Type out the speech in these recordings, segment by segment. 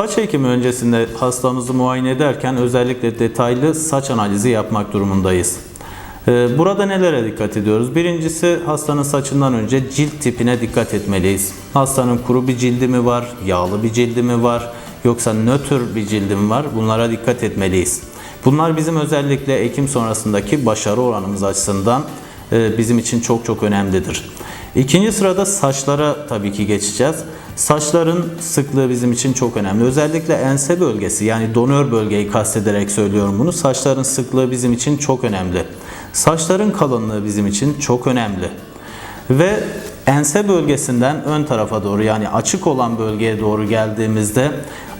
Saç ekimi öncesinde hastamızı muayene ederken özellikle detaylı saç analizi yapmak durumundayız. Ee, Burada nelere dikkat ediyoruz? Birincisi hastanın saçından önce cilt tipine dikkat etmeliyiz. Hastanın kuru bir cildi mi var, yağlı bir cildi mi var, yoksa nötr bir cildi mi var? Bunlara dikkat etmeliyiz. Bunlar bizim özellikle ekim sonrasındaki başarı oranımız açısından e, bizim için çok çok önemlidir. İkinci sırada saçlara tabii ki geçeceğiz. Saçların sıklığı bizim için çok önemli. Özellikle ense bölgesi yani donör bölgeyi kastederek söylüyorum bunu. Saçların sıklığı bizim için çok önemli. Saçların kalınlığı bizim için çok önemli. Ve ense bölgesinden ön tarafa doğru yani açık olan bölgeye doğru geldiğimizde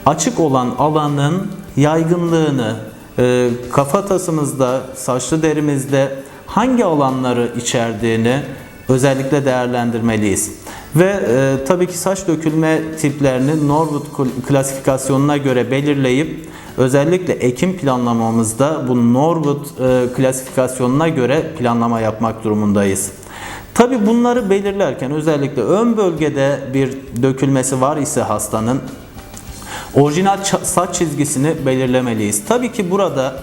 açık olan alanın yaygınlığını e, kafatasımızda, saçlı derimizde hangi alanları içerdiğini özellikle değerlendirmeliyiz. Ve e, tabii ki saç dökülme tiplerini Norwood kl- klasifikasyonuna göre belirleyip özellikle ekim planlamamızda bu Norwood e, klasifikasyonuna göre planlama yapmak durumundayız. Tabii bunları belirlerken özellikle ön bölgede bir dökülmesi var ise hastanın orijinal saç çizgisini belirlemeliyiz. Tabii ki burada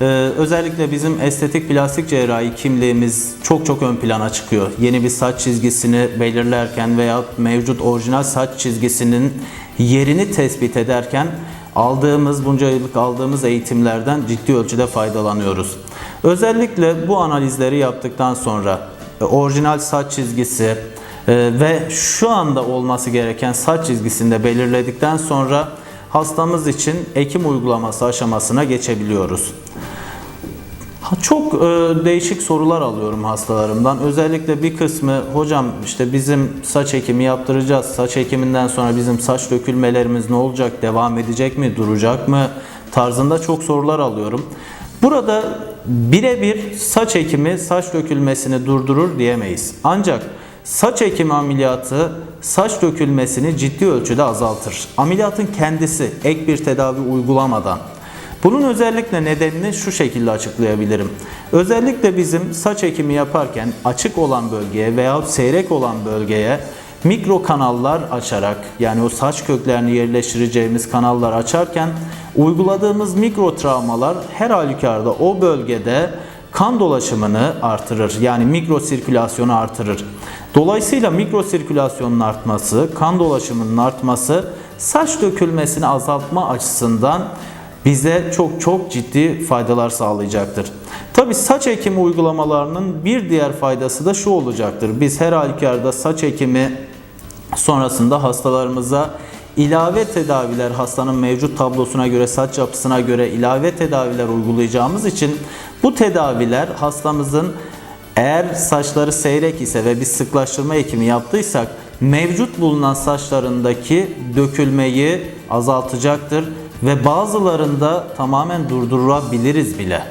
e, özellikle bizim estetik plastik cerrahi kimliğimiz çok çok ön plana çıkıyor. Yeni bir saç çizgisini belirlerken veya mevcut orijinal saç çizgisinin yerini tespit ederken aldığımız bunca yıllık aldığımız eğitimlerden ciddi ölçüde faydalanıyoruz. Özellikle bu analizleri yaptıktan sonra e, orijinal saç çizgisi e, ve şu anda olması gereken saç çizgisini de belirledikten sonra hastamız için ekim uygulaması aşamasına geçebiliyoruz. Çok e, değişik sorular alıyorum hastalarımdan. Özellikle bir kısmı hocam işte bizim saç ekimi yaptıracağız. Saç ekiminden sonra bizim saç dökülmelerimiz ne olacak? Devam edecek mi? Duracak mı? Tarzında çok sorular alıyorum. Burada birebir saç ekimi saç dökülmesini durdurur diyemeyiz. Ancak saç ekimi ameliyatı saç dökülmesini ciddi ölçüde azaltır. Ameliyatın kendisi ek bir tedavi uygulamadan bunun özellikle nedenini şu şekilde açıklayabilirim. Özellikle bizim saç ekimi yaparken açık olan bölgeye veya seyrek olan bölgeye mikro kanallar açarak yani o saç köklerini yerleştireceğimiz kanallar açarken uyguladığımız mikro travmalar her halükarda o bölgede kan dolaşımını artırır. Yani mikro sirkülasyonu artırır. Dolayısıyla mikro sirkülasyonun artması, kan dolaşımının artması saç dökülmesini azaltma açısından bize çok çok ciddi faydalar sağlayacaktır. Tabi saç ekimi uygulamalarının bir diğer faydası da şu olacaktır. Biz her halükarda saç ekimi sonrasında hastalarımıza ilave tedaviler hastanın mevcut tablosuna göre saç yapısına göre ilave tedaviler uygulayacağımız için bu tedaviler hastamızın eğer saçları seyrek ise ve biz sıklaştırma ekimi yaptıysak mevcut bulunan saçlarındaki dökülmeyi azaltacaktır ve bazılarında tamamen durdurabiliriz bile.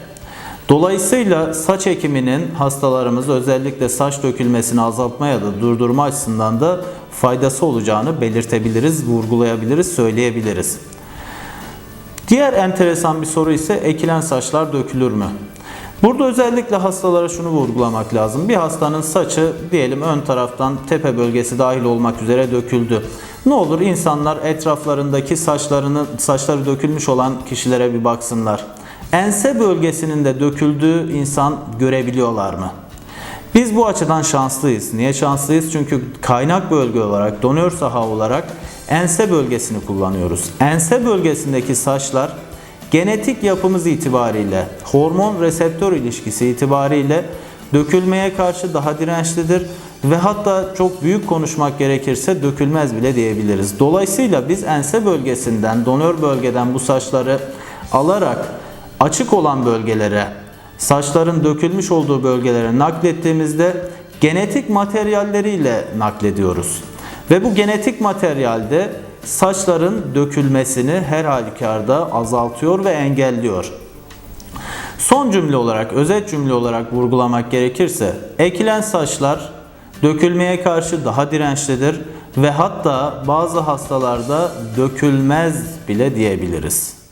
Dolayısıyla saç ekiminin hastalarımız özellikle saç dökülmesini azaltmaya da durdurma açısından da faydası olacağını belirtebiliriz, vurgulayabiliriz, söyleyebiliriz. Diğer enteresan bir soru ise ekilen saçlar dökülür mü? Burada özellikle hastalara şunu vurgulamak lazım. Bir hastanın saçı diyelim ön taraftan tepe bölgesi dahil olmak üzere döküldü. Ne olur insanlar etraflarındaki saçlarını saçları dökülmüş olan kişilere bir baksınlar. Ense bölgesinin de döküldüğü insan görebiliyorlar mı? Biz bu açıdan şanslıyız. Niye şanslıyız? Çünkü kaynak bölge olarak, donör saha olarak ense bölgesini kullanıyoruz. Ense bölgesindeki saçlar genetik yapımız itibariyle, hormon reseptör ilişkisi itibariyle dökülmeye karşı daha dirençlidir ve hatta çok büyük konuşmak gerekirse dökülmez bile diyebiliriz. Dolayısıyla biz ense bölgesinden, donör bölgeden bu saçları alarak açık olan bölgelere, saçların dökülmüş olduğu bölgelere naklettiğimizde genetik materyalleriyle naklediyoruz. Ve bu genetik materyalde saçların dökülmesini her halükarda azaltıyor ve engelliyor. Son cümle olarak, özet cümle olarak vurgulamak gerekirse ekilen saçlar dökülmeye karşı daha dirençlidir ve hatta bazı hastalarda dökülmez bile diyebiliriz.